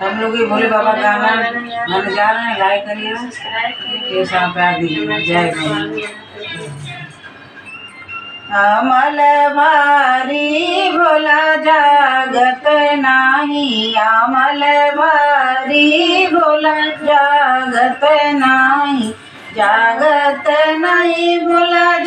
हम लोग ये भोले बाबा का गाना गाने जा रहे हैं लाइक करिए। ये सब प्यार दीजिए, जय अमल भारी भोला जागत नाही, अमल भारी भोला जागत नाही जागत नाही भोला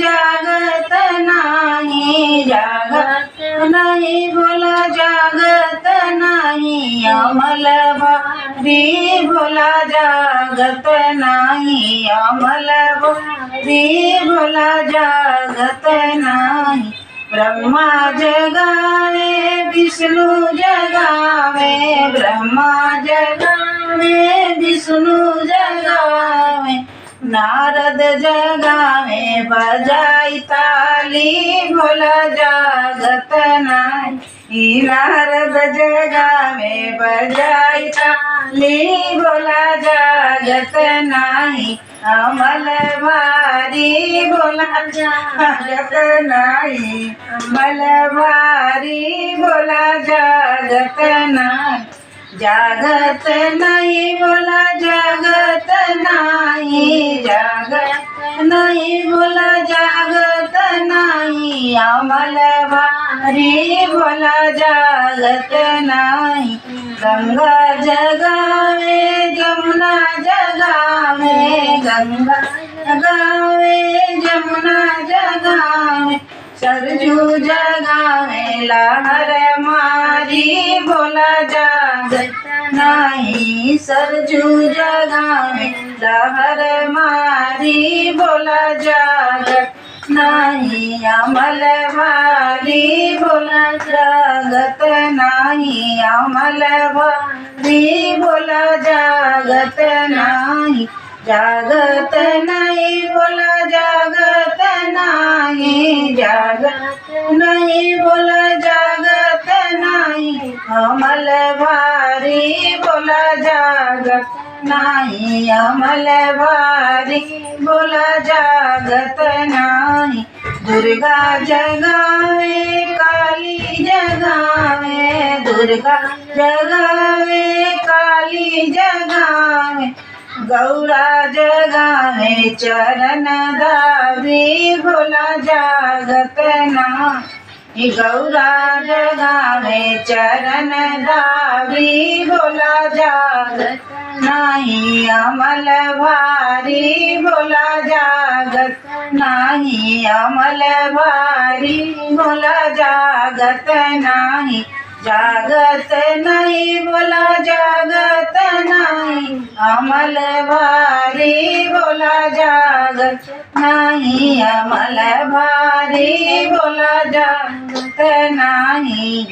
भारी भोला जागत नाही अमल भारी भोला जागत नाही. ब्रह्मा जगावे, विष्णु जगावे, ब्रह्मा जगावे, विष्णु जगावे, नारद जगावे बजाई ताली भोला जागत नाही नारद जगावे बजाई ताली भोला जागत नाई, अमल भारी भोला जागत नाई, अमल भारी भोला जागत नाही जागत नाही बोला, जागत नाही जागत नाही बोला जागत नाही आम्हाला भारी बोला जागत नाही गंगा जगावे, जमुना जगावे, गंगा जगावे, जमुना जगावे, सरजू जगावे, लहर मारी बोला जागत नाही सरजू जगावे, लहर मारी बोला जागत, नहीं अमल भारी बोला जागत, नाही अमल भारी बोला जागत, नाही. जागत नहीं, बोला जागत, नाही. जागत नहीं, बोला जागत, नाही. अमल भारी बोला जागत. नाही, अमल भारी, बोला जागत नाही. दुर्गा जगावे, काली जगावे, दुर्गा जगावे, काली जगावे. गौरा जगावे, चरण दावी भोला जागत नाही. गौरा जगावे, चरण दावी भोला जागत नाही अमल भारी बोला जागत. नाही अमल भारी बोला जागत. नाही जागत नाही बोला जागत. नाही अमल भारी बोला जागत. नाही अमल भारी बोला जागत. नाही